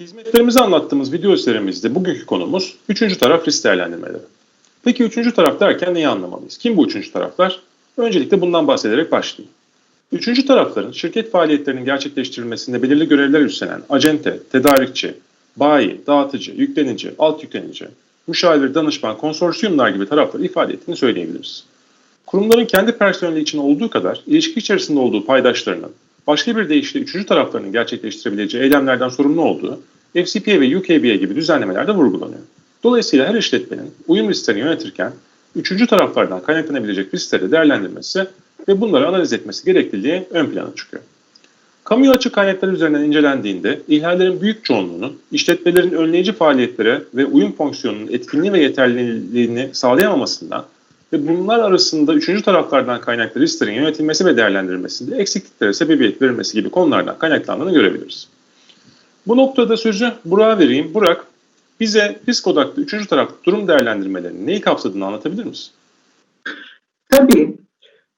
Hizmetlerimizi anlattığımız video serimizde bugünkü konumuz üçüncü taraf risk değerlendirmeleri. Peki üçüncü taraf derken neyi anlamalıyız? Kim bu üçüncü taraflar? Öncelikle bundan bahsederek başlayayım. Üçüncü tarafların şirket faaliyetlerinin gerçekleştirilmesinde belirli görevler üstlenen acente, tedarikçi, bayi, dağıtıcı, yüklenici, alt yüklenici, müşavir, danışman, konsorsiyumlar gibi tarafları ifade ettiğini söyleyebiliriz. Kurumların kendi personeli için olduğu kadar ilişki içerisinde olduğu paydaşlarının başka bir deyişle üçüncü taraflarının gerçekleştirebileceği eylemlerden sorumlu olduğu FCPA ve UKBA gibi düzenlemelerde vurgulanıyor. Dolayısıyla her işletmenin uyum risklerini yönetirken üçüncü taraflardan kaynaklanabilecek riskleri değerlendirmesi ve bunları analiz etmesi gerekliliği ön plana çıkıyor. Kamuya açık kaynaklar üzerinden incelendiğinde ihlallerin büyük çoğunluğunun işletmelerin önleyici faaliyetlere ve uyum fonksiyonunun etkinliği ve yeterliliğini sağlayamamasından ve bunlar arasında üçüncü taraflardan kaynaklı risklerin yönetilmesi ve değerlendirilmesinde eksikliklere sebebiyet verilmesi gibi konulardan kaynaklandığını görebiliriz. Bu noktada sözü Burak'a vereyim. Burak, bize risk odaklı üçüncü taraflı durum değerlendirmelerinin neyi kapsadığını anlatabilir misin? Tabii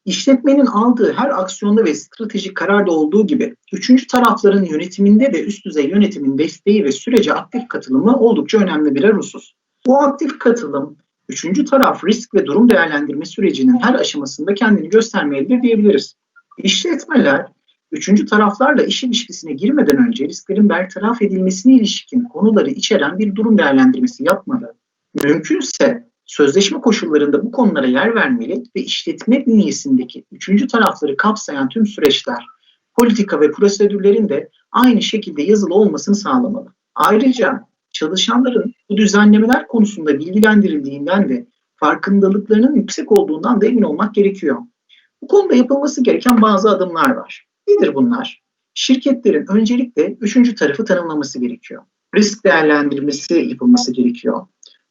işletmenin aldığı her aksiyonda ve stratejik kararda olduğu gibi üçüncü tarafların yönetiminde ve üst düzey yönetimin desteği ve sürece aktif katılımı oldukça önemli birer husus. Bu aktif katılım üçüncü taraf risk ve durum değerlendirme sürecinin her aşamasında kendini göstermelidir diyebiliriz. İşletmeler üçüncü taraflarla iş ilişkisine girmeden önce risklerin bertaraf edilmesine ilişkin konuları içeren bir durum değerlendirmesi yapmalı. Mümkünse sözleşme koşullarında bu konulara yer vermeli ve işletme bünyesindeki üçüncü tarafları kapsayan tüm süreçler, politika ve prosedürlerin de aynı şekilde yazılı olmasını sağlamalı. Ayrıca çalışanların bu düzenlemeler konusunda bilgilendirildiğinden de farkındalıklarının yüksek olduğundan da emin olmak gerekiyor. Bu konuda yapılması gereken bazı adımlar var. Nedir bunlar? Şirketlerin öncelikle üçüncü tarafı tanımlaması gerekiyor. Risk değerlendirmesi yapılması gerekiyor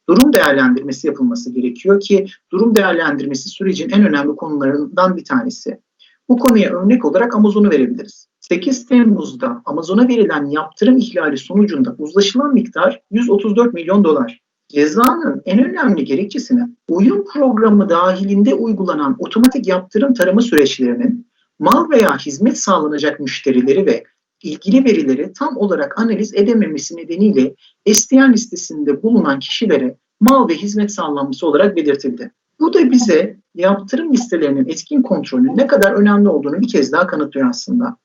durum değerlendirmesi yapılması gerekiyor ki durum değerlendirmesi sürecin en önemli konularından bir tanesi. Bu konuya örnek olarak Amazon'u verebiliriz. 8 Temmuz'da Amazon'a verilen yaptırım ihlali sonucunda uzlaşılan miktar 134 milyon dolar. Cezanın en önemli gerekçesini uyum programı dahilinde uygulanan otomatik yaptırım tarama süreçlerinin mal veya hizmet sağlanacak müşterileri ve ilgili verileri tam olarak analiz edememesi nedeniyle STN listesinde bulunan kişilere mal ve hizmet sağlanması olarak belirtildi. Bu da bize yaptırım listelerinin etkin kontrolünün ne kadar önemli olduğunu bir kez daha kanıtlıyor aslında.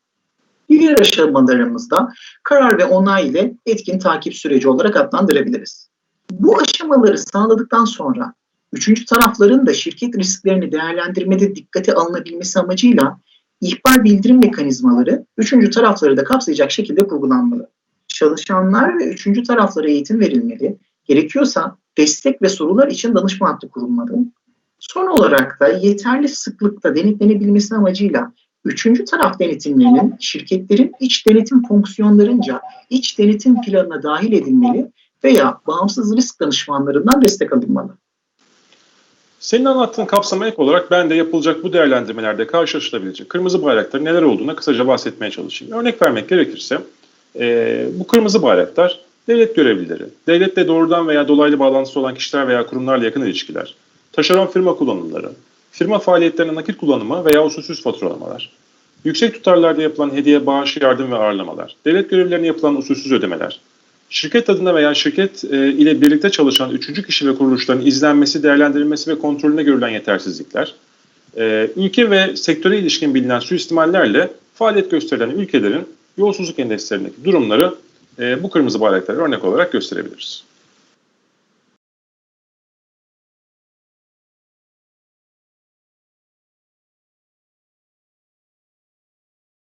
Diğer aşamalarımızda karar ve onay ile etkin takip süreci olarak adlandırabiliriz. Bu aşamaları sağladıktan sonra üçüncü tarafların da şirket risklerini değerlendirmede dikkate alınabilmesi amacıyla ihbar bildirim mekanizmaları üçüncü tarafları da kapsayacak şekilde kurgulanmalı. Çalışanlar ve üçüncü taraflara eğitim verilmeli. Gerekiyorsa destek ve sorular için danışma hattı kurulmalı. Son olarak da yeterli sıklıkta denetlenebilmesi amacıyla üçüncü taraf denetimlerinin şirketlerin iç denetim fonksiyonlarınca iç denetim planına dahil edilmeli veya bağımsız risk danışmanlarından destek alınmalı. Senin anlattığın kapsama ek olarak ben de yapılacak bu değerlendirmelerde karşılaşılabilecek kırmızı bayrakların neler olduğuna kısaca bahsetmeye çalışayım. Örnek vermek gerekirse e, bu kırmızı bayraklar devlet görevlileri, devletle doğrudan veya dolaylı bağlantısı olan kişiler veya kurumlarla yakın ilişkiler, taşeron firma kullanımları, firma faaliyetlerine nakit kullanımı veya usulsüz faturalamalar, yüksek tutarlarda yapılan hediye, bağış, yardım ve ağırlamalar, devlet görevlilerine yapılan usulsüz ödemeler, şirket adına veya şirket e, ile birlikte çalışan üçüncü kişi ve kuruluşların izlenmesi, değerlendirilmesi ve kontrolüne görülen yetersizlikler, e, ülke ve sektöre ilişkin bilinen suistimallerle faaliyet gösterilen ülkelerin yolsuzluk endekslerindeki durumları e, bu kırmızı bayraklara örnek olarak gösterebiliriz.